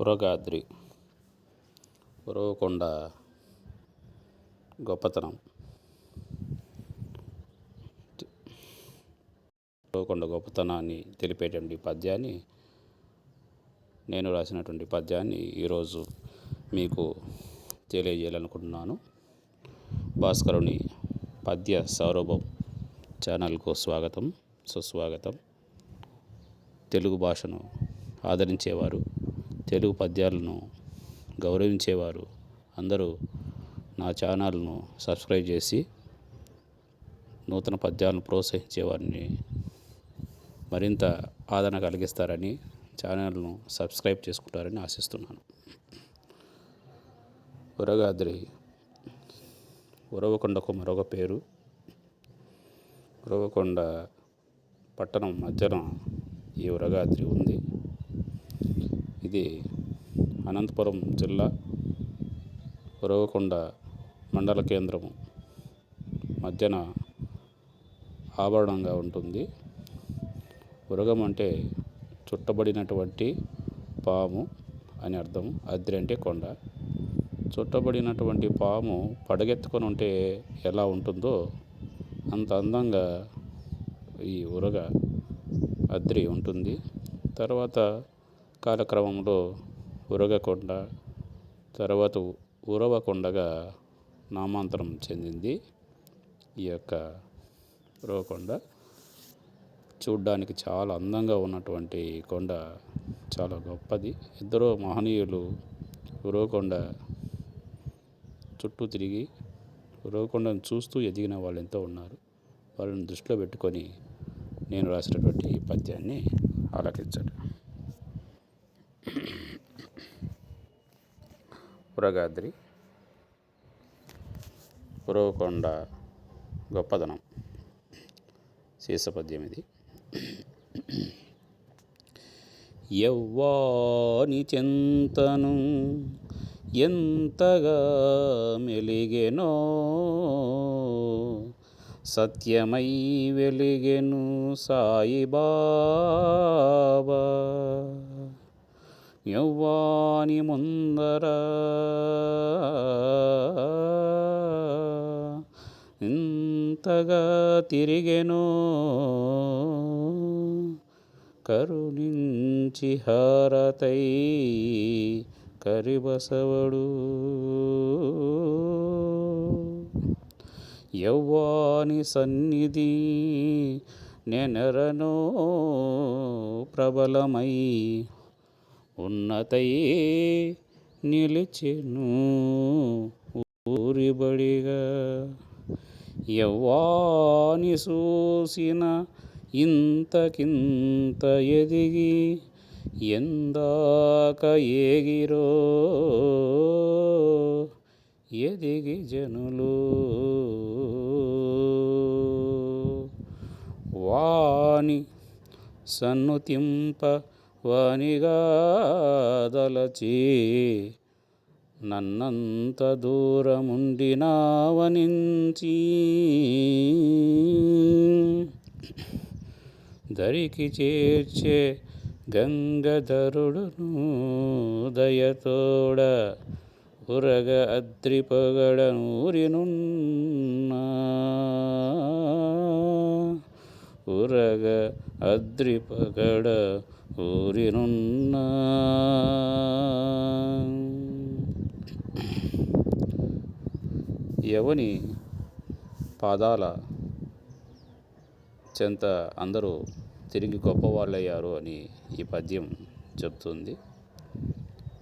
ఉరగాద్రి ఉరవకొండ గొప్పతనం. ఉరవకొండ గొప్పతనాన్ని తెలిపేటువంటి పద్యాన్ని నేను రాసినటువంటి పద్యాన్ని ఈరోజు మీకు తెలియజేయాలనుకుంటున్నాను. భాస్కరుని పద్య సౌరభం ఛానల్కు స్వాగతం సుస్వాగతం. తెలుగు భాషను ఆదరించేవారు తెలుగు పద్యాలను గౌరవించేవారు అందరూ నా ఛానల్ను సబ్స్క్రైబ్ చేసి నూతన పద్యాలను ప్రోత్సహించేవారిని మరింత ఆదరణ కలిగిస్తారని ఛానల్ను సబ్స్క్రైబ్ చేసుకుంటారని ఆశిస్తున్నాను. ఉరగాద్రి ఉరవకొండకు మరొక పేరు. ఉరవకొండ పట్టణం మధ్యన ఈ ఉరగాద్రి ఉంది. ఇది అనంతపురం జిల్లా ఉరవకొండ మండల కేంద్రము. మధ్యన ఆభరణంగా ఉంటుంది. ఉరగం అంటే చుట్టబడినటువంటి పాము అని అర్థం. అద్రి అంటే కొండ. చుట్టబడినటువంటి పాము పడగెత్తుకొని ఉంటే ఎలా ఉంటుందో అంత అందంగా ఈ ఉరగ అద్రి ఉంటుంది. తర్వాత కాలక్రమంలో ఉరగకొండ తర్వాత ఉరవకొండగా నామాంతరం చెందింది ఈ యొక్క ఉరవకొండ. చూడ్డానికి చాలా అందంగా ఉన్నటువంటి కొండ చాలా గొప్పది. ఇద్దరు మహనీయులు ఉరవకొండ చుట్టూ తిరిగి ఉరవకొండను చూస్తూ ఎదిగిన వాళ్ళు ఎంతో ఉన్నారు. వాళ్ళని దృష్టిలో పెట్టుకొని నేను రాసినటువంటి ఈ పద్యాన్ని ఆలకించండి. ఉరగాద్రి ఉరవకొండ గొప్పదనం. శీర్షపద్యం ఇది ఎవ్వాని చింతను ఎంతగా మెలిగెనో సత్యమై వెలిగెను సాయిబాబా. యవ్వాని ముందర. ఇంతగా తిరిగెనో. కరుణించి హారతై కరిబసవడు. యవ్వాని సన్నిధి నెనరనో ప్రబలమై ఉన్నతయే నిలిచెను ఊరిబడిగా ఎవ్వాని చూసిన ఇంతకింత ఎదిగి ఎందాక ఏగిరో ఎదిగి జనులు. వాని సన్నుతింప వానిగా నన్నంత నన్నంత దూరముండినావనించి. దరికి చేర్చే గంగధరుడును దయతోడ ఉరగ అద్రిపగడ నూరినున్నా. ఉరగ అద్రిపగడ ఊరినున్నా. ఎవని పాదాల చెంత అందరూ తిరిగి గొప్పవాళ్ళయ్యారు అని ఈ పద్యం చెప్తుంది.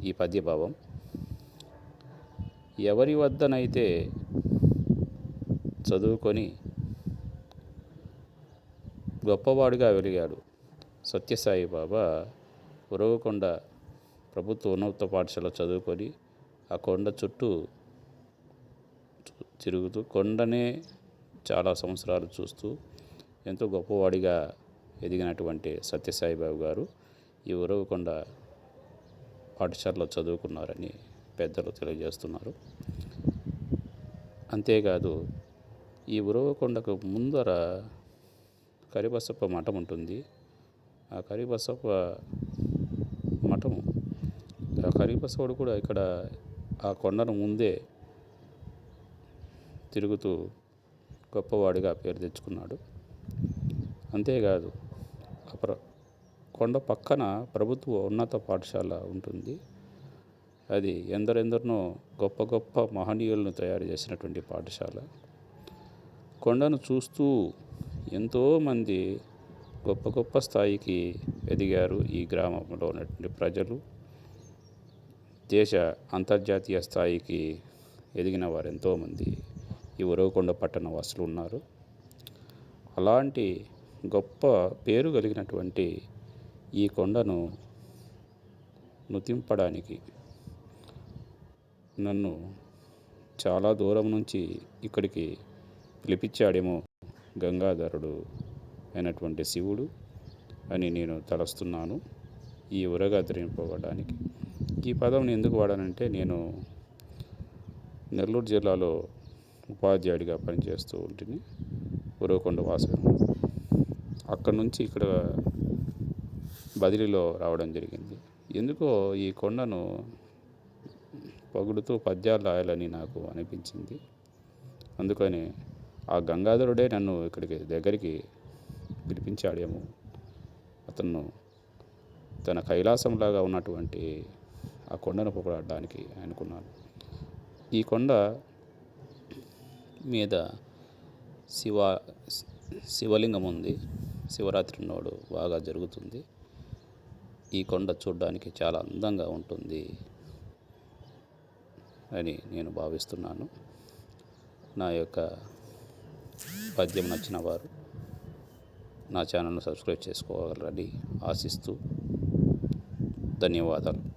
ఈ పద్యభావం. ఎవరి వద్దనైతే చదువుకొని గొప్పవాడిగా వెలిగాడు సత్యసాయి బాబా ఉరవకొండ ప్రభుత్వ ఉన్నత పాఠశాల చదువుకొని ఆ కొండ చుట్టూ తిరుగుతూ కొండనే చాలా సంవత్సరాలు చూస్తూ ఎంతో గొప్పవాడిగా ఎదిగినటువంటి సత్యసాయిబాబు గారు ఈ ఉరవకొండ పాఠశాలలో చదువుకున్నారని పెద్దలు తెలియజేస్తున్నారు. అంతేకాదు ఈ ఉరవకొండకు ముందర కరిబసప్ప మఠం ఉంటుంది. కరీబసప్ప మఠం ఆ కరిబసవుడు కూడా ఇక్కడ ఆ కొండను ముందే తిరుగుతూ గొప్పవాడిగా పేరు తెచ్చుకున్నాడు. అంతేకాదు అప్ర కొండ పక్కన ప్రభుత్వ ఉన్నత పాఠశాల ఉంటుంది. అది ఎందరెందరినో గొప్ప గొప్ప మహనీయులను తయారు చేసినటువంటి పాఠశాల. కొండను చూస్తూ ఎంతోమంది గొప్ప గొప్ప స్థాయికి ఎదిగారు ఈ గ్రామంలో ఉన్నటువంటి ప్రజలు. దేశ అంతర్జాతీయ స్థాయికి ఎదిగిన వారు ఎంతోమంది ఈ ఉరవకొండ పట్టణ వాసులు ఉన్నారు. అలాంటి గొప్ప పేరు కలిగినటువంటి ఈ కొండను నుతింపడానికి నన్ను చాలా దూరం నుంచి ఇక్కడికి పిలిపించాడేమో గంగాధరుడు అయినటువంటి శివుడు అని నేను తలస్తున్నాను ఈ ఉరగా పోగొట్టడానికి ఈ పదం ఎందుకు వాడానంటే నేను నెల్లూరు జిల్లాలో ఉపాధ్యాయుడిగా పనిచేస్తూ ఉంటుంది ఉరవకొండ వాసన అక్కడ నుంచి ఇక్కడ బదిలీలో రావడం జరిగింది. ఎందుకో ఈ కొండను పొగుడుతూ పద్యాలు రాయాలని నాకు అనిపించింది. అందుకని ఆ గంగాధరుడే నన్ను ఇక్కడికి దగ్గరికి పిలిపించాడేమో అతను తన కైలాసంలాగా ఉన్నటువంటి ఆ కొండను పొగడడానికి అనుకున్నాను ఈ కొండ మీద శివ శివలింగం ఉంది. శివరాత్రి నాడు బాగా జరుగుతుంది. ఈ కొండ చూడడానికి చాలా అందంగా ఉంటుంది అని నేను భావిస్తున్నాను. నా యొక్క పద్యం నచ్చిన వారు నా ఛానల్ను సబ్స్క్రైబ్ చేసుకోవాలని ఆశిస్తూ ధన్యవాదాలు.